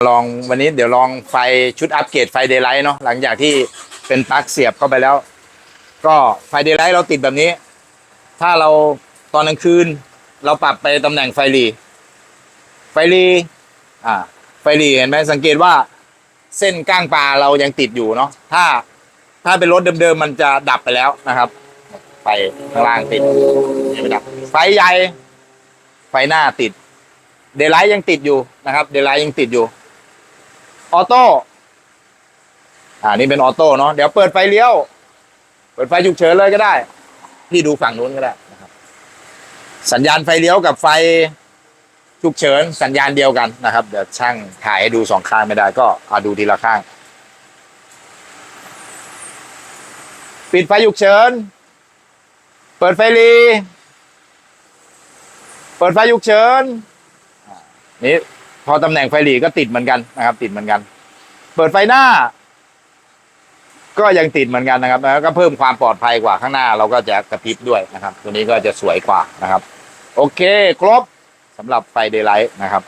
ลองวันนี้เดี๋ยวลองไฟชุดอัปเกรดไฟเดย์ไลท์เนาะหลังจากที่เป็นปลั๊กเสียบเข้าไปแล้ว ก็ไฟเดย์ไลท์เราติดแบบนี้ ถ้าเราตอนกลางคืน เราปรับไปตำแหน่งไฟรีไฟรีอ่า ไฟรีเห็นไหมสังเกตว่าเส้นก้างปลาเรายังติดอยู่เนาะถ้าถ้าเป็นรถเดิมๆมันจะดับไปแล้วนะครับไฟข้างล่างติดยังไม่ดับ ไฟใหญ่ไฟหน้าติด เดย์ไลท์ยังติดอยู่นะครับ เดย์ไลท์ยังติดอยู่ ออโต้อ่านี่เป็นออโต้เนาะเดี๋ยวเปิดไฟเลี้ยว เปิดไฟฉุกเฉินเลยก็ได้ พี่ดูฝั่งนู้นก็ได้นะครับ สัญญาณไฟเลี้ยวกับไฟฉุกเฉินสัญญาณเดียวกันนะครับ เดี๋ยวช่างถ่ายให้ดูสองข้างไม่ได้ก็เอาดูทีละข้าง ปิดไฟฉุกเฉิน เปิดไฟรีเปิดไฟฉุกเฉินอ่านี่ พอตำแหน่งไฟหลีก็ติดเหมือนกันนะครับ ติดเหมือนกัน เปิดไฟหน้า ก็ยังติดเหมือนกันนะครับแล้วก็เพิ่มความปลอดภัยกว่าข้างหน้า เราก็จะกระพริบด้วยนะครับ ตัวนี้ก็จะสวยกว่านะครับ โอเค ครบสำหรับไฟเดย์ไลท์นะครับ